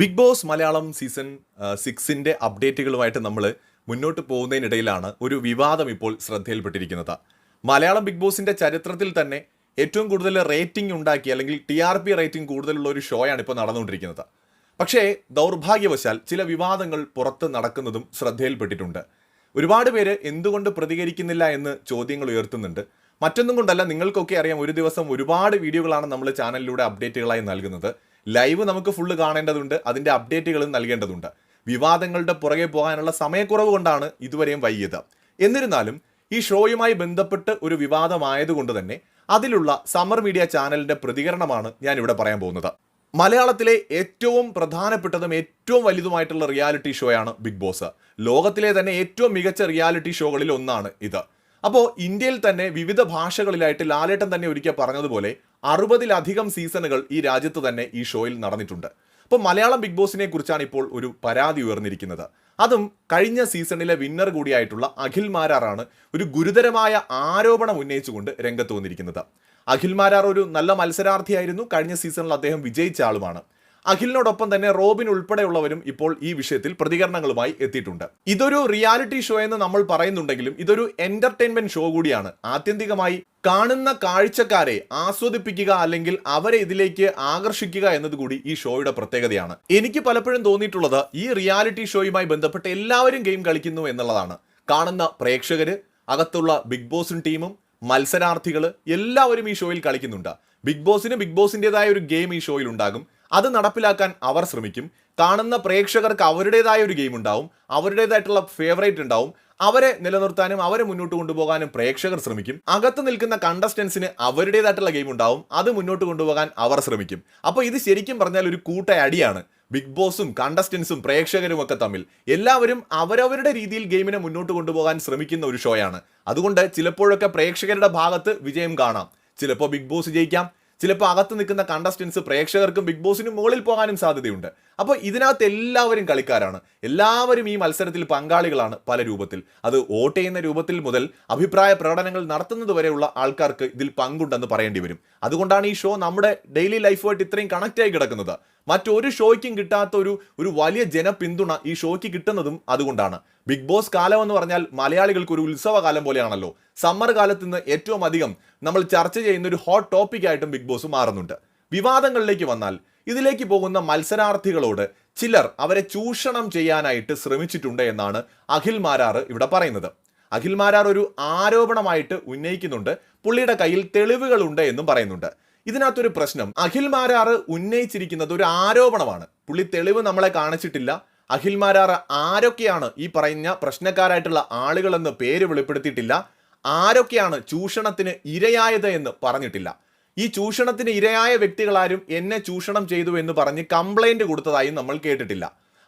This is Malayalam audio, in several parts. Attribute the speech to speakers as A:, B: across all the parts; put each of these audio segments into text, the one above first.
A: ബിഗ് ബോസ് മലയാളം സീസൺ സിക്സിന്റെ അപ്ഡേറ്റുകളുമായിട്ട് നമ്മൾ മുന്നോട്ട് പോകുന്നതിനിടയിലാണ് ഒരു വിവാദം ഇപ്പോൾ ശ്രദ്ധയിൽപ്പെട്ടിരിക്കുന്നത്. മലയാളം ബിഗ് ബോസിന്റെ ചരിത്രത്തിൽ തന്നെ ഏറ്റവും കൂടുതൽ റേറ്റിംഗ് ഉണ്ടാക്കി അല്ലെങ്കിൽ ടി ആർ പി റേറ്റിംഗ് കൂടുതലുള്ള ഒരു ഷോയാണ് ഇപ്പോൾ നടന്നുകൊണ്ടിരിക്കുന്നത്. പക്ഷേ ദൗർഭാഗ്യവശാൽ ചില വിവാദങ്ങൾ പുറത്ത് നടക്കുന്നതും ശ്രദ്ധയിൽപ്പെട്ടിട്ടുണ്ട്. ഒരുപാട് പേര് എന്തുകൊണ്ട് പ്രതികരിക്കുന്നില്ല എന്ന് ചോദ്യങ്ങൾ ഉയർത്തുന്നുണ്ട്. മറ്റൊന്നും കൊണ്ടല്ല നിങ്ങൾക്കൊക്കെ അറിയാം ഒരു ദിവസം ഒരുപാട് വീഡിയോകളാണ് നമ്മൾ ചാനലിലൂടെ അപ്ഡേറ്റുകളായി നൽകുന്നത്. ലൈവ് നമുക്ക് ഫുള്ള് കാണേണ്ടതുണ്ട് അതിന്റെ അപ്ഡേറ്റുകളും നൽകേണ്ടതുണ്ട്. വിവാദങ്ങളുടെ പുറകെ പോകാനുള്ള സമയക്കുറവ് കൊണ്ടാണ് ഇതുവരെയും വൈകിയത്. എന്നിരുന്നാലും ഈ ഷോയുമായി ബന്ധപ്പെട്ട് ഒരു വിവാദമായതുകൊണ്ട് തന്നെ അതിലുള്ള സമ്മർ മീഡിയ ചാനലിന്റെ പ്രതികരണമാണ് ഞാൻ ഇവിടെ പറയാൻ പോകുന്നത്. മലയാളത്തിലെ ഏറ്റവും പ്രധാനപ്പെട്ടതും ഏറ്റവും വലുതുമായിട്ടുള്ള റിയാലിറ്റി ഷോയാണ് ബിഗ് ബോസ് ലോകത്തിലെ തന്നെ ഏറ്റവും മികച്ച റിയാലിറ്റി ഷോകളിൽ ഒന്നാണ് ഇത്. അപ്പോൾ ഇന്ത്യയിൽ തന്നെ വിവിധ ഭാഷകളിലായിട്ട് ലാലേട്ടൻ തന്നെ ഒരിക്കൽ പറഞ്ഞതുപോലെ അറുപതിലധികം സീസണുകൾ ഈ രാജ്യത്ത് തന്നെ ഈ ഷോയിൽ നടന്നിട്ടുണ്ട്. അപ്പോൾ മലയാളം ബിഗ് ബോസിനെ കുറിച്ചാണ് ഇപ്പോൾ ഒരു പരാതി ഉയർന്നിരിക്കുന്നത്. അതും കഴിഞ്ഞ സീസണിലെ വിന്നർ കൂടിയായിട്ടുള്ള അഖിൽ മാരാറാണ് ഒരു ഗുരുതരമായ ആരോപണം ഉന്നയിച്ചുകൊണ്ട് രംഗത്ത് വന്നിരിക്കുന്നത്. അഖിൽ മാരാർ ഒരു നല്ല മത്സരാർത്ഥിയായിരുന്നു. കഴിഞ്ഞ സീസണിൽ അദ്ദേഹം വിജയിച്ച ആളുമാണ്. അഖിലിനോടൊപ്പം തന്നെ റോബിൻ ഉൾപ്പെടെയുള്ളവരും ഇപ്പോൾ ഈ വിഷയത്തിൽ പ്രതികരണങ്ങളുമായി എത്തിയിട്ടുണ്ട്. ഇതൊരു റിയാലിറ്റി ഷോ എന്ന് നമ്മൾ പറയുന്നുണ്ടെങ്കിലും ഇതൊരു എന്റർടൈൻമെന്റ് ഷോ കൂടിയാണ്. ആത്യന്തികമായി കാണുന്ന കാഴ്ചക്കാരെ ആസ്വദിപ്പിക്കുക അല്ലെങ്കിൽ അവരെ ഇതിലേക്ക് ആകർഷിക്കുക എന്നതുകൂടി ഈ ഷോയുടെ പ്രത്യേകതയാണ്. എനിക്ക് പലപ്പോഴും തോന്നിയിട്ടുള്ളത് ഈ റിയാലിറ്റി ഷോയുമായി ബന്ധപ്പെട്ട് എല്ലാവരും ഗെയിം കളിക്കുന്നു എന്നുള്ളതാണ്. കാണുന്ന പ്രേക്ഷകര് അകത്തുള്ള ബിഗ് ബോസും ടീമും മത്സരാർത്ഥികൾ എല്ലാവരും ഈ ഷോയിൽ കളിക്കുന്നുണ്ട്. ബിഗ് ബോസിന് ബിഗ് ബോസിന്റെതായ ഒരു ഗെയിം ഈ ഷോയിൽ ഉണ്ടാകും. അത് നടപ്പിലാക്കാൻ അവർ ശ്രമിക്കും. കാണുന്ന പ്രേക്ഷകർക്ക് അവരുടേതായ ഒരു ഗെയിം ഉണ്ടാവും അവരുടേതായിട്ടുള്ള ഫേവറേറ്റ് ഉണ്ടാവും. അവരെ നിലനിർത്താനും അവരെ മുന്നോട്ട് കൊണ്ടുപോകാനും പ്രേക്ഷകർ ശ്രമിക്കും. അകത്ത് നിൽക്കുന്ന കണ്ടസ്റ്റൻസിന് അവരുടേതായിട്ടുള്ള ഗെയിം ഉണ്ടാവും അത് മുന്നോട്ട് കൊണ്ടുപോകാൻ അവർ ശ്രമിക്കും. അപ്പോൾ ഇത് ശരിക്കും പറഞ്ഞാൽ ഒരു കൂട്ട അടിയാണ് ബിഗ് ബോസും കണ്ടസ്റ്റൻസും പ്രേക്ഷകരും ഒക്കെ തമ്മിൽ. എല്ലാവരും അവരവരുടെ രീതിയിൽ ഗെയിമിനെ മുന്നോട്ട് കൊണ്ടുപോകാൻ ശ്രമിക്കുന്ന ഒരു ഷോയാണ് അതുകൊണ്ട് ചിലപ്പോഴൊക്കെ പ്രേക്ഷകരുടെ ഭാഗത്ത് വിജയം കാണാം. ചിലപ്പോൾ ബിഗ് ബോസ് ജയിക്കാം ചിലപ്പോൾ അകത്ത് നിൽക്കുന്ന കണ്ടസ്റ്റൻസ് പ്രേക്ഷകർക്കും ബിഗ് ബോസിനും മുകളിൽ പോകാനും സാധ്യതയുണ്ട്. അപ്പോൾ ഇതിനകത്ത് എല്ലാവരും കളിക്കാരാണ്. എല്ലാവരും ഈ മത്സരത്തിൽ പങ്കാളികളാണ് പല രൂപത്തിൽ. അത് വോട്ട് ചെയ്യുന്ന രൂപത്തിൽ മുതൽ അഭിപ്രായ പ്രകടനങ്ങൾ നടത്തുന്നത് വരെയുള്ള ആൾക്കാർക്ക് ഇതിൽ പങ്കുണ്ടെന്ന് പറയേണ്ടി വരും. അതുകൊണ്ടാണ് ഈ ഷോ നമ്മുടെ ഡെയിലി ലൈഫുമായിട്ട് ഇത്രയും കണക്റ്റ് ആയി കിടക്കുന്നത്. മറ്റൊരു ഷോയ്ക്കും കിട്ടാത്ത ഒരു ഒരു വലിയ ജനപിന്തുണ ഈ ഷോയ്ക്ക് കിട്ടുന്നതും അതുകൊണ്ടാണ്. ബിഗ് ബോസ് കാലം എന്ന് പറഞ്ഞാൽ മലയാളികൾക്ക് ഒരു ഉത്സവകാലം പോലെയാണല്ലോ. സമ്മർ കാലത്ത് നിന്ന് ഏറ്റവും അധികം നമ്മൾ ചർച്ച ചെയ്യുന്ന ഒരു ഹോട്ട് ടോപ്പിക്കായിട്ടും ബിഗ് ബോസ് മാറുന്നുണ്ട്. വിവാദങ്ങളിലേക്ക് വന്നാൽ ഇതിലേക്ക് പോകുന്ന മത്സരാർത്ഥികളോട് ചിലർ അവരെ ചൂഷണം ചെയ്യാനായിട്ട് ശ്രമിച്ചിട്ടുണ്ട് എന്നാണ് അഖിൽ മാരാർ ഇവിടെ പറയുന്നത്. അഖിൽ മാരാർ ഒരു ആരോപണമായിട്ട് ഉന്നയിക്കുന്നുണ്ട്. പുള്ളിയുടെ കയ്യിൽ തെളിവുകളുണ്ട് എന്നും പറയുന്നുണ്ട്. ഇതിനകത്തൊരു പ്രശ്നം അഖിൽ മാരാർ ഉന്നയിച്ചിരിക്കുന്നത് ഒരു ആരോപണമാണ്. പുള്ളി തെളിവ് നമ്മളെ കാണിച്ചിട്ടില്ല. അഖിൽ മാരാർ ആരൊക്കെയാണ് ഈ പറഞ്ഞ പ്രശ്നക്കാരായിട്ടുള്ള ആളുകളെന്ന് പേര് വെളിപ്പെടുത്തിയിട്ടില്ല. ആരൊക്കെയാണ് ചൂഷണത്തിന് ഇരയായത് എന്ന് പറഞ്ഞിട്ടില്ല. ഈ ചൂഷണത്തിന് ഇരയായ വ്യക്തികളാരും എന്നെ ചൂഷണം ചെയ്തു എന്ന് പറഞ്ഞ് കംപ്ലൈന്റ് കൊടുത്തതായും നമ്മൾ കേട്ടിട്ടില്ല.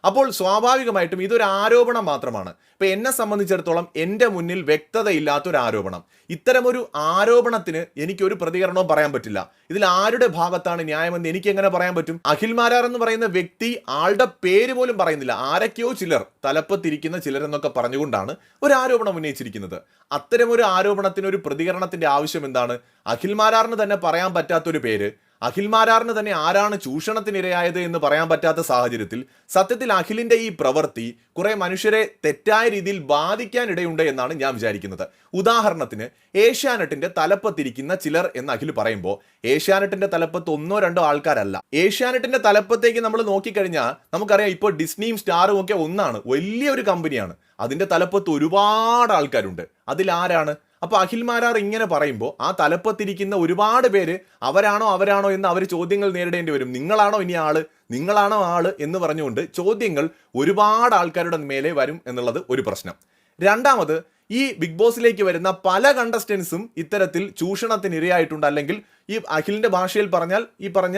A: അപ്പോൾ സ്വാഭാവികമായിട്ടും ഇതൊരു ആരോപണം മാത്രമാണ്. ഇപ്പം എന്നെ സംബന്ധിച്ചിടത്തോളം എന്റെ മുന്നിൽ വ്യക്തതയില്ലാത്തൊരു ആരോപണം ഇത്തരമൊരു ആരോപണത്തിന് എനിക്കൊരു പ്രതികരണവും പറയാൻ പറ്റില്ല. ഇതിൽ ആരുടെ ഭാഗത്താണ് ന്യായമെന്ന് എനിക്ക് എങ്ങനെ പറയാൻ പറ്റും? അഖിൽ മാരാർ എന്ന് പറയുന്ന വ്യക്തി ആളുടെ പേര് പോലും പറയുന്നില്ല. ആരൊക്കെയോ ചിലർ തലപ്പത്തിരിക്കുന്ന ചിലരെന്നൊക്കെ പറഞ്ഞുകൊണ്ടാണ് ഒരു ആരോപണം ഉന്നയിച്ചിരിക്കുന്നത്. അത്തരമൊരു ആരോപണത്തിന് ഒരു പ്രതികരണത്തിന്റെ ആവശ്യം എന്താണ്? അഖിൽ മാരാറിന് തന്നെ പറയാൻ പറ്റാത്തൊരു പേര് അഖിൽ മാരാറിന് തന്നെ ആരാണ് ചൂഷണത്തിനിരയായത് എന്ന് പറയാൻ പറ്റാത്ത സാഹചര്യത്തിൽ സത്യത്തിൽ അഖിലിന്റെ ഈ പ്രവൃത്തി കുറെ മനുഷ്യരെ തെറ്റായ രീതിയിൽ ബാധിക്കാനിടയുണ്ട് എന്നാണ് ഞാൻ വിചാരിക്കുന്നത്. ഉദാഹരണത്തിന് ഏഷ്യാനെറ്റിന്റെ തലപ്പത്തിരിക്കുന്ന ചിലർ എന്ന് അഖിൽ പറയുമ്പോൾ ഏഷ്യാനെറ്റിന്റെ തലപ്പത്ത് ഒന്നോ രണ്ടോ ആൾക്കാരല്ല. ഏഷ്യാനെറ്റിന്റെ തലപ്പത്തേക്ക് നമ്മൾ നോക്കിക്കഴിഞ്ഞാൽ നമുക്കറിയാം ഇപ്പോൾ ഡിസ്നിയും സ്റ്റാറും ഒക്കെ ഒന്നാണ് വലിയൊരു കമ്പനിയാണ്. അതിന്റെ തലപ്പത്ത് ഒരുപാട് ആൾക്കാരുണ്ട്. അതിലാരാണ് അപ്പൊ അഖിൽമാരാർ ഇങ്ങനെ പറയുമ്പോൾ ആ തലപ്പത്തിരിക്കുന്ന ഒരുപാട് പേര് അവരാണോ അവരാണോ എന്ന് അവർ ചോദ്യങ്ങൾ നേരിടേണ്ടി വരും. നിങ്ങളാണോ ഇനി ആൾ? നിങ്ങളാണോ ആൾ എന്ന് പറഞ്ഞുകൊണ്ട് ചോദ്യങ്ങൾ ഒരുപാട് ആൾക്കാരുടെ മേലെ വരും എന്നുള്ളത് ഒരു പ്രശ്നം. രണ്ടാമത് ഈ ബിഗ് ബോസിലേക്ക് വരുന്ന പല കണ്ടസ്റ്റൻസും ഇത്തരത്തിൽ ചൂഷണത്തിന് ഇരയായിട്ടുണ്ട് അല്ലെങ്കിൽ ഈ അഖിലിന്റെ ഭാഷയിൽ പറഞ്ഞാൽ ഈ പറഞ്ഞ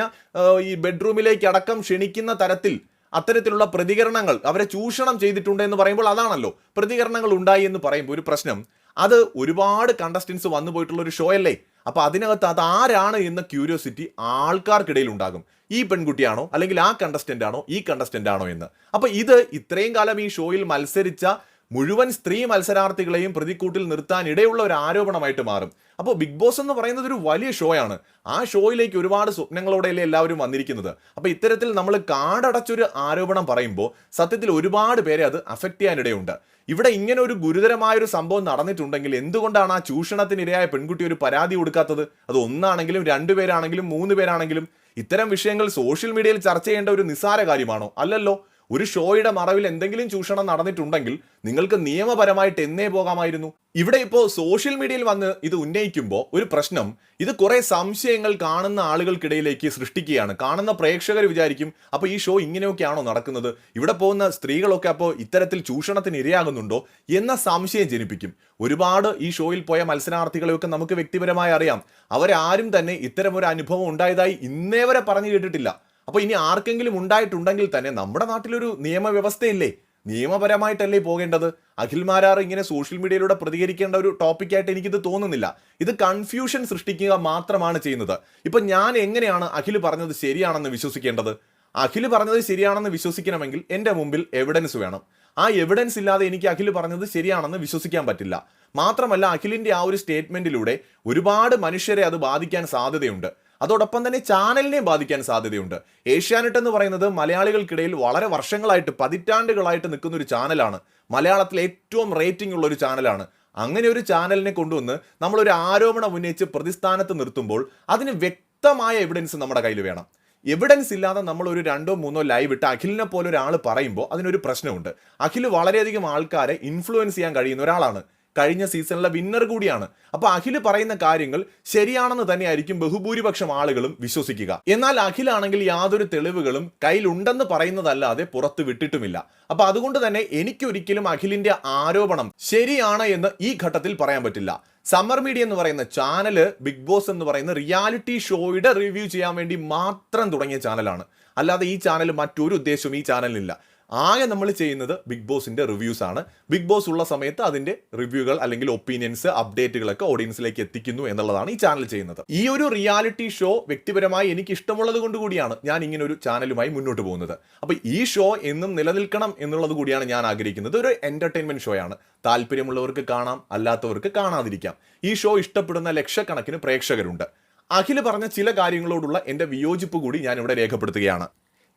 A: ഈ ബെഡ്റൂമിലേക്ക് അടക്കം ക്ഷണിക്കുന്ന തരത്തിൽ അത്തരത്തിലുള്ള പ്രതികരണങ്ങൾ അവരെ ചൂഷണം ചെയ്തിട്ടുണ്ട് എന്ന് പറയുമ്പോൾ അതാണല്ലോ പ്രതികരണങ്ങൾ ഉണ്ടായി എന്ന് പറയുമ്പോൾ ഒരു പ്രശ്നം. അത് ഒരുപാട് കണ്ടസ്റ്റൻസ് വന്നു പോയിട്ടുള്ള ഒരു ഷോ അല്ലേ? അപ്പോൾ അതിനകത്ത് അത് ആരാണ് എന്ന ക്യൂരിയോസിറ്റി ആൾക്കാർക്കിടയിൽ ഉണ്ടാകും ഈ പെൺകുട്ടിയാണോ? അല്ലെങ്കിൽ ആ കണ്ടസ്റ്റന്റ് ആണോ? ഈ കണ്ടസ്റ്റന്റ് ആണോ എന്ന്. അപ്പോൾ ഇത് ഇത്രയും കാലം ഈ ഷോയിൽ മത്സരിച്ച മുഴുവൻ സ്ത്രീ മത്സരാർത്ഥികളെയും പ്രതിക്കൂട്ടിൽ നിർത്താൻ ഇടയുള്ള ഒരു ആരോപണമായിട്ട് മാറും. അപ്പോൾ ബിഗ് ബോസ് എന്ന് പറയുന്നത് ഒരു വലിയ ഷോ ആണ്. ആ ഷോയിലേക്ക് ഒരുപാട് സ്വപ്നങ്ങളോടെയല്ലേ എല്ലാവരും വന്നിരിക്കുന്നത്. അപ്പോൾ ഇത്തരത്തിൽ നമ്മൾ കാടടച്ചൊരു ആരോപണം പറയുമ്പോൾ സത്യത്തിൽ ഒരുപാട് പേരെ അത് അഫക്റ്റ് ചെയ്യാനിടയുണ്ട്. ഇവിടെ ഇങ്ങനെ ഒരു ഗുരുതരമായ ഒരു സംഭവം നടന്നിട്ടുണ്ടെങ്കിൽ എന്തുകൊണ്ടാണ് ആ ചൂഷണത്തിനിരയായ പെൺകുട്ടി ഒരു പരാതി കൊടുക്കാത്തത്? അത് ഒന്നാണെങ്കിലും രണ്ടുപേരാണെങ്കിലും മൂന്ന് പേരാണെങ്കിലും ഇത്തരം വിഷയങ്ങൾ സോഷ്യൽ മീഡിയയിൽ ചർച്ച ചെയ്യേണ്ട ഒരു നിസ്സാര കാര്യമാണോ? അല്ലല്ലോ. ഒരു ഷോയുടെ മറവിൽ എന്തെങ്കിലും ചൂഷണം നടന്നിട്ടുണ്ടെങ്കിൽ നിങ്ങൾക്ക് നിയമപരമായിട്ട് എന്നേ പോകാമായിരുന്നു. ഇവിടെ ഇപ്പോൾ സോഷ്യൽ മീഡിയയിൽ വന്ന് ഇത് ഉന്നയിക്കുമ്പോൾ ഒരു പ്രശ്നം ഇത് കുറെ സംശയങ്ങൾ കാണുന്ന ആളുകൾക്കിടയിലേക്ക് സൃഷ്ടിക്കുകയാണ്. കാണുന്ന പ്രേക്ഷകർ വിചാരിക്കും അപ്പോൾ ഈ ഷോ ഇങ്ങനെയൊക്കെയാണോ നടക്കുന്നത്? ഇവിടെ പോകുന്ന സ്ത്രീകളൊക്കെ അപ്പോൾ ഇത്തരത്തിൽ ചൂഷണത്തിന് ഇരയാകുന്നുണ്ടോ? എന്ന സംശയം ജനിപ്പിക്കും. ഒരുപാട് ഈ ഷോയിൽ പോയ മത്സരാർത്ഥികളെയൊക്കെ നമുക്ക് വ്യക്തിപരമായി അറിയാം. അവരാരും തന്നെ ഇത്തരം ഒരു അനുഭവം ഉണ്ടായതായി ഇന്നേ വരെ പറഞ്ഞു കേട്ടിട്ടില്ല. അപ്പോൾ ഇനി ആർക്കെങ്കിലും ഉണ്ടായിട്ടുണ്ടെങ്കിൽ തന്നെ നമ്മുടെ നാട്ടിലൊരു നിയമവ്യവസ്ഥയില്ലേ? നിയമപരമായിട്ടല്ലേ പോകേണ്ടത്? അഖിൽ മാരാർ ഇങ്ങനെ സോഷ്യൽ മീഡിയയിലൂടെ പ്രതികരിക്കേണ്ട ഒരു ടോപ്പിക്കായിട്ട് എനിക്കിത് തോന്നുന്നില്ല. ഇത് കൺഫ്യൂഷൻ സൃഷ്ടിക്കുക മാത്രമാണ് ചെയ്യുന്നത്. ഇപ്പം ഞാൻ എങ്ങനെയാണ് അഖിൽ പറഞ്ഞത് ശരിയാണെന്ന് വിശ്വസിക്കേണ്ടത്? അഖിൽ പറഞ്ഞത് ശരിയാണെന്ന് വിശ്വസിക്കണമെങ്കിൽ എന്റെ മുമ്പിൽ എവിഡൻസ് വേണം. ആ എവിഡൻസ് ഇല്ലാതെ എനിക്ക് അഖിൽ പറഞ്ഞത് ശരിയാണെന്ന് വിശ്വസിക്കാൻ പറ്റില്ല. മാത്രമല്ല അഖിലിന്റെ ആ ഒരു സ്റ്റേറ്റ്മെന്റിലൂടെ ഒരുപാട് മനുഷ്യരെ അത് ബാധിക്കാൻ സാധ്യതയുണ്ട്. അതോടൊപ്പം തന്നെ ചാനലിനെയും ബാധിക്കാൻ സാധ്യതയുണ്ട്. ഏഷ്യാനെറ്റ് എന്ന് പറയുന്നത് മലയാളികൾക്കിടയിൽ വളരെ വർഷങ്ങളായിട്ട് പതിറ്റാണ്ടുകളായിട്ട് നിൽക്കുന്ന ഒരു ചാനലാണ്. മലയാളത്തിലെ ഏറ്റവും റേറ്റിംഗ് ഉള്ള ഒരു ചാനലാണ്. അങ്ങനെ ഒരു ചാനലിനെ കൊണ്ടുവന്ന് നമ്മളൊരു ആരോപണം ഉന്നയിച്ച് പ്രതിസ്ഥാനത്ത് നിർത്തുമ്പോൾ അതിന് വ്യക്തമായ എവിഡൻസ് നമ്മുടെ കയ്യിൽ വേണം. എവിഡൻസ് ഇല്ലാതെ നമ്മൾ ഒരു രണ്ടോ മൂന്നോ ലൈവ് ഇട്ട് അഖിലിനെ പോലെ ഒരാൾ പറയുമ്പോൾ അതിനൊരു പ്രശ്നമുണ്ട്. അഖിൽ വളരെയധികം ആൾക്കാരെ ഇൻഫ്ലുവൻസ് ചെയ്യാൻ കഴിയുന്ന ഒരാളാണ്. കഴിഞ്ഞ സീസണിലെ വിന്നർ കൂടിയാണ്. അപ്പൊ അഖിൽ പറയുന്ന കാര്യങ്ങൾ ശരിയാണെന്ന് തന്നെയായിരിക്കും ബഹുഭൂരിപക്ഷം ആളുകളും വിശ്വസിക്കുക. എന്നാൽ അഖിലാണെങ്കിൽ യാതൊരു തെളിവുകളും കയ്യിലുണ്ടെന്ന് പറയുന്നതല്ലാതെ പുറത്ത് വിട്ടിട്ടുമില്ല. അപ്പൊ അതുകൊണ്ട് തന്നെ എനിക്കൊരിക്കലും അഖിലിന്റെ ആരോപണം ശരിയാണ് എന്ന് ഈ ഘട്ടത്തിൽ പറയാൻ പറ്റില്ല. സമ്മർ മീഡിയ എന്ന് പറയുന്ന ചാനൽ ബിഗ് ബോസ് എന്ന് പറയുന്ന റിയാലിറ്റി ഷോയുടെ റിവ്യൂ ചെയ്യാൻ വേണ്ടി മാത്രം തുടങ്ങിയ ചാനലാണ്. അല്ലാതെ ഈ ചാനൽ മറ്റൊരു ഉദ്ദേശവും ഈ ചാനലിനില്ല. ആകെ നമ്മൾ ചെയ്യുന്നത് ബിഗ് ബോസിന്റെ റിവ്യൂസ് ആണ്. ബിഗ് ബോസ് ഉള്ള സമയത്ത് അതിന്റെ റിവ്യൂകൾ അല്ലെങ്കിൽ ഒപ്പീനിയൻസ് അപ്ഡേറ്റുകളൊക്കെ ഓഡിയൻസിലേക്ക് എത്തിക്കുന്നു എന്നുള്ളതാണ് ഈ ചാനൽ ചെയ്യുന്നത്. ഈ ഒരു റിയാലിറ്റി ഷോ വ്യക്തിപരമായി എനിക്ക് ഇഷ്ടമുള്ളത് കൊണ്ട് കൂടിയാണ് ഞാൻ ഇങ്ങനെ ഒരു ചാനലുമായി മുന്നോട്ട് പോകുന്നത്. അപ്പോൾ ഈ ഷോ എന്നും നിലനിൽക്കണം എന്നുള്ളത് കൂടിയാണ് ഞാൻ ആഗ്രഹിക്കുന്നത്. ഒരു എന്റർടൈൻമെന്റ് ഷോയാണ് താല്പര്യമുള്ളവർക്ക് കാണാം അല്ലാത്തവർക്ക് കാണാതിരിക്കാം. ഈ ഷോ ഇഷ്ടപ്പെടുന്ന ലക്ഷക്കണക്കിന് പ്രേക്ഷകരുണ്ട്. അഖിൽ പറഞ്ഞ ചില കാര്യങ്ങളോടുള്ള എന്റെ വിയോജിപ്പ് കൂടി ഞാനിവിടെ രേഖപ്പെടുത്തുകയാണ്.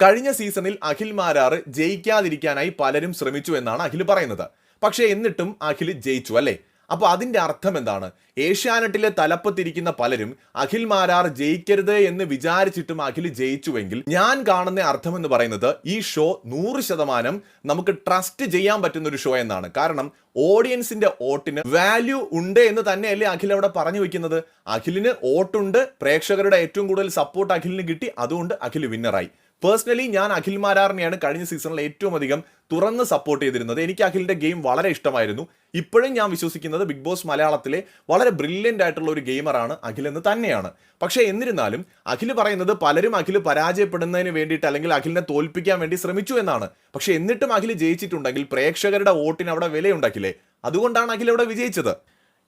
A: കഴിഞ്ഞ സീസണിൽ അഖിൽ മാരാറ് ജയിക്കാതിരിക്കാനായി പലരും ശ്രമിച്ചു എന്നാണ് അഖിൽ പറയുന്നത്. പക്ഷേ എന്നിട്ടും അഖിൽ ജയിച്ചു അല്ലേ? അപ്പോൾ അതിന്റെ അർത്ഥം എന്താണ്? ഏഷ്യാനെറ്റിലെ തലപ്പത്തിരിക്കുന്ന പലരും അഖിൽ മാരാർ ജയിക്കരുത് എന്ന് വിചാരിച്ചിട്ടും അഖിൽ ജയിച്ചുവെങ്കിൽ ഞാൻ കാണുന്ന അർത്ഥം എന്ന് പറയുന്നത് ഈ ഷോ നൂറ് ശതമാനം നമുക്ക് ട്രസ്റ്റ് ചെയ്യാൻ പറ്റുന്ന ഒരു ഷോ എന്നാണ്. കാരണം ഓഡിയൻസിന്റെ വോട്ടിന് വാല്യൂ ഉണ്ട് എന്ന് തന്നെയല്ലേ അഖിൽ അവിടെ പറഞ്ഞു വെക്കുന്നത്. അഖിലിന് വോട്ടുണ്ട് പ്രേക്ഷകരുടെ ഏറ്റവും കൂടുതൽ സപ്പോർട്ട് അഖിലിന് കിട്ടി അതുകൊണ്ട് അഖിൽ വിന്നറായി പേഴ്സണലി ഞാൻ അഖിൽ മാരാറിനെയാണ് കഴിഞ്ഞ സീസണിൽ ഏറ്റവും അധികം തുറന്ന് സപ്പോർട്ട് ചെയ്തിരുന്നത്. എനിക്ക് അഖിലിന്റെ ഗെയിം വളരെ ഇഷ്ടമായിരുന്നു. ഇപ്പോഴും ഞാൻ വിശ്വസിക്കുന്നത് ബിഗ് ബോസ് മലയാളത്തിലെ വളരെ ബ്രില്യന്റ് ആയിട്ടുള്ള ഒരു ഗെയിമറാണ് അഖിൽ എന്ന് തന്നെയാണ്. പക്ഷേ എന്നിരുന്നാലും അഖിൽ പറയുന്നത് പലരും അഖിൽ പരാജയപ്പെടുന്നതിന് വേണ്ടിയിട്ട് അല്ലെങ്കിൽ അഖിലിനെ തോൽപ്പിക്കാൻ വേണ്ടി ശ്രമിച്ചു എന്നാണ്. പക്ഷേ എന്നിട്ടും അഖിൽ ജയിച്ചിട്ടുണ്ടെങ്കിൽ പ്രേക്ഷകരുടെ വോട്ടിന് അവിടെ വിലയുണ്ടാക്കില്ലേ? അതുകൊണ്ടാണ് അഖിൽ അവിടെ വിജയിച്ചത്.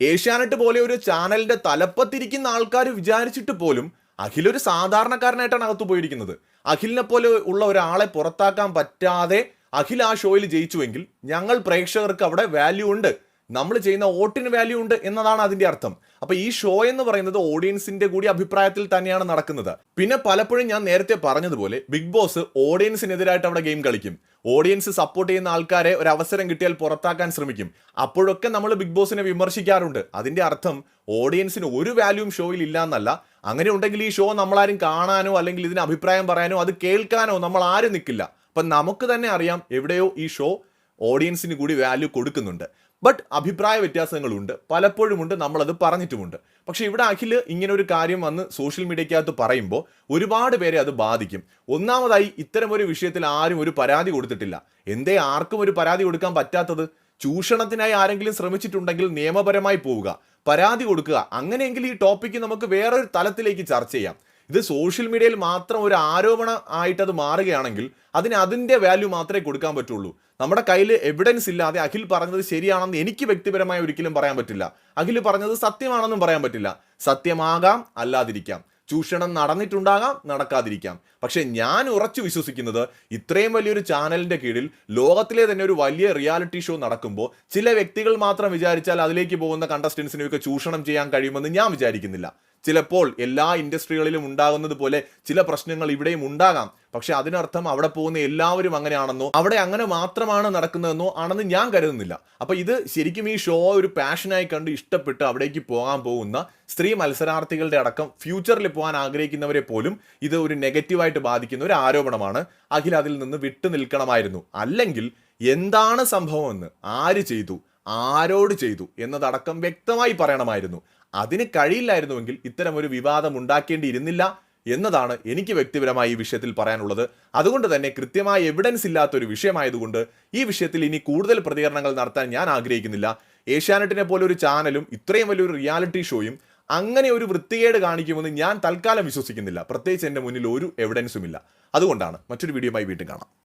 A: ഏഷ്യാനെറ്റ് പോലെ ഒരു ചാനലിന്റെ തലപ്പത്തിരിക്കുന്ന ആൾക്കാർ വിചാരിച്ചിട്ട് പോലും അഖിൽ ഒരു സാധാരണക്കാരനായിട്ടാണ് അകത്ത് പോയിരിക്കുന്നത്. അഖിലിനെ പോലെ ഉള്ള ഒരാളെ പുറത്താക്കാൻ പറ്റാതെ അഖിൽ ആ ഷോയിൽ ജയിച്ചുവെങ്കിൽ ഞങ്ങൾ പ്രേക്ഷകർക്ക് അവിടെ വാല്യൂ ഉണ്ട്. നമ്മൾ ചെയ്യുന്ന വോട്ടിന് വാല്യൂ ഉണ്ട് എന്നതാണ് അതിന്റെ അർത്ഥം. അപ്പൊ ഈ ഷോ എന്ന് പറയുന്നത് ഓഡിയൻസിന്റെ കൂടി അഭിപ്രായത്തിൽ തന്നെയാണ് നടക്കുന്നത്. പിന്നെ പലപ്പോഴും ഞാൻ നേരത്തെ പറഞ്ഞതുപോലെ ബിഗ് ബോസ് ഓഡിയൻസിനെതിരായിട്ട് അവിടെ ഗെയിം കളിക്കും. ഓഡിയൻസ് സപ്പോർട്ട് ചെയ്യുന്ന ആൾക്കാരെ ഒരു അവസരം കിട്ടിയാൽ പുറത്താക്കാൻ ശ്രമിക്കും. അപ്പോഴൊക്കെ നമ്മൾ ബിഗ് ബോസിനെ വിമർശിക്കാറുണ്ട്. അതിന്റെ അർത്ഥം ഓഡിയൻസിന് ഒരു വാല്യൂം ഷോയിൽ ഇല്ല എന്നല്ല. അങ്ങനെ ഉണ്ടെങ്കിൽ ഈ ഷോ നമ്മളാരും കാണാനോ അല്ലെങ്കിൽ ഇതിന് അഭിപ്രായം പറയാനോ അത് കേൾക്കാനോ നമ്മൾ ആരും നിൽക്കില്ല. അപ്പം നമുക്ക് തന്നെ അറിയാം എവിടെയോ ഈ ഷോ ഓഡിയൻസിന് കൂടി വാല്യൂ കൊടുക്കുന്നുണ്ട്. ബട്ട് അഭിപ്രായ വ്യത്യാസങ്ങളുണ്ട്. പലപ്പോഴുമുണ്ട് നമ്മളത് പറഞ്ഞിട്ടുമുണ്ട്. പക്ഷേ ഇവിടെ അഖിൽ ഇങ്ങനെ ഒരു കാര്യം വന്ന് സോഷ്യൽ മീഡിയക്കകത്ത് പറയുമ്പോൾ ഒരുപാട് പേരെ അത് ബാധിക്കും. ഒന്നാമതായി ഇത്തരം ഒരു വിഷയത്തിൽ ആരും ഒരു പരാതി കൊടുത്തിട്ടില്ല. എന്തേ ആർക്കും ഒരു പരാതി കൊടുക്കാൻ പറ്റാത്തത്? ചൂഷണത്തിനായി ആരെങ്കിലും ശ്രമിച്ചിട്ടുണ്ടെങ്കിൽ നിയമപരമായി പോവുക പരാതി കൊടുക്കുക. അങ്ങനെയെങ്കിൽ ഈ ടോപ്പിക്ക് നമുക്ക് വേറൊരു തലത്തിലേക്ക് ചർച്ച ചെയ്യാം. ഇത് സോഷ്യൽ മീഡിയയിൽ മാത്രം ഒരു ആരോപണ ആയിട്ട് അത് മാറുകയാണെങ്കിൽ അതിന് അതിന്റെ വാല്യൂ മാത്രമേ കൊടുക്കാൻ പറ്റുള്ളൂ. നമ്മുടെ കയ്യിൽ എവിഡൻസ് ഇല്ലാതെ അഖിൽ പറഞ്ഞത് ശരിയാണെന്ന് എനിക്ക് വ്യക്തിപരമായി ഒരിക്കലും പറയാൻ പറ്റില്ല. അഖിൽ പറഞ്ഞത് സത്യമാണെന്നും പറയാൻ പറ്റില്ല. സത്യമാകാം അല്ലാതിരിക്കാം. ചൂഷണം നടന്നിട്ടുണ്ടാകാം നടക്കാതിരിക്കാം. പക്ഷെ ഞാൻ ഉറച്ചു വിശ്വസിക്കുന്നത് ഇത്രയും വലിയൊരു ചാനലിന്റെ കീഴിൽ ലോകത്തിലെ തന്നെ ഒരു വലിയ റിയാലിറ്റി ഷോ നടക്കുമ്പോൾ ചില വ്യക്തികൾ മാത്രം വിചാരിച്ചാൽ അതിലേക്ക് പോകുന്ന കണ്ടസ്റ്റൻസിനെയൊക്കെ ചൂഷണം ചെയ്യാൻ കഴിയുമെന്ന് ഞാൻ വിചാരിക്കുന്നില്ല. ചിലപ്പോൾ എല്ലാ ഇൻഡസ്ട്രികളിലും ഉണ്ടാകുന്നത് പോലെ ചില പ്രശ്നങ്ങൾ ഇവിടെയും ഉണ്ടാകാം. പക്ഷെ അതിനർത്ഥം അവിടെ പോകുന്ന എല്ലാവരും അങ്ങനെയാണെന്നോ അവിടെ അങ്ങനെ മാത്രമാണ് നടക്കുന്നതെന്നോ ആണെന്ന് ഞാൻ കരുതുന്നില്ല. അപ്പോൾ ഇത് ശരിക്കും ഈ ഷോ ഒരു പാഷനായി കണ്ട് ഇഷ്ടപ്പെട്ട് അവിടേക്ക് പോകാൻ പോകുന്ന സ്ത്രീ മത്സരാർത്ഥികളുടെ അടക്കം ഫ്യൂച്ചറിൽ പോകാൻ ആഗ്രഹിക്കുന്നവരെ പോലും ഇത് ഒരു നെഗറ്റീവായിട്ട് ബാധിക്കുന്ന ഒരു ആരോപണമാണ്. അഖിൽ അതിൽ നിന്ന് വിട്ടു നിൽക്കണമായിരുന്നു. അല്ലെങ്കിൽ എന്താണ് സംഭവമെന്ന് ആര് ചെയ്തു ആരോട് ചെയ്തു എന്നതടക്കം വ്യക്തമായി പറയണമായിരുന്നു. അതിന് കഴിയില്ലായിരുന്നുവെങ്കിൽ ഇത്തരം ഒരു വിവാദം ഉണ്ടാക്കേണ്ടിയിരുന്നില്ല എന്നതാണ് എനിക്ക് വ്യക്തിപരമായി ഈ വിഷയത്തിൽ പറയാനുള്ളത്. അതുകൊണ്ട് തന്നെ കൃത്യമായ എവിഡൻസ് ഇല്ലാത്ത ഒരു വിഷയമായതുകൊണ്ട് ഈ വിഷയത്തിൽ ഇനി കൂടുതൽ പ്രതികരണങ്ങൾ നടത്താൻ ഞാൻ ആഗ്രഹിക്കുന്നില്ല. ഏഷ്യാനെറ്റിനെ പോലെ ഒരു ചാനലും ഇത്രയും വലിയൊരു റിയാലിറ്റി ഷോയും അങ്ങനെ ഒരു വൃത്തികേട് കാണിക്കുമെന്ന് ഞാൻ തൽക്കാലം വിശ്വസിക്കുന്നില്ല. പ്രത്യേകിച്ച് എന്റെ മുന്നിൽ ഒരു എവിഡൻസും ഇല്ല. അതുകൊണ്ടാണ് മറ്റൊരു വീഡിയോയുമായി വീണ്ടും കാണാം.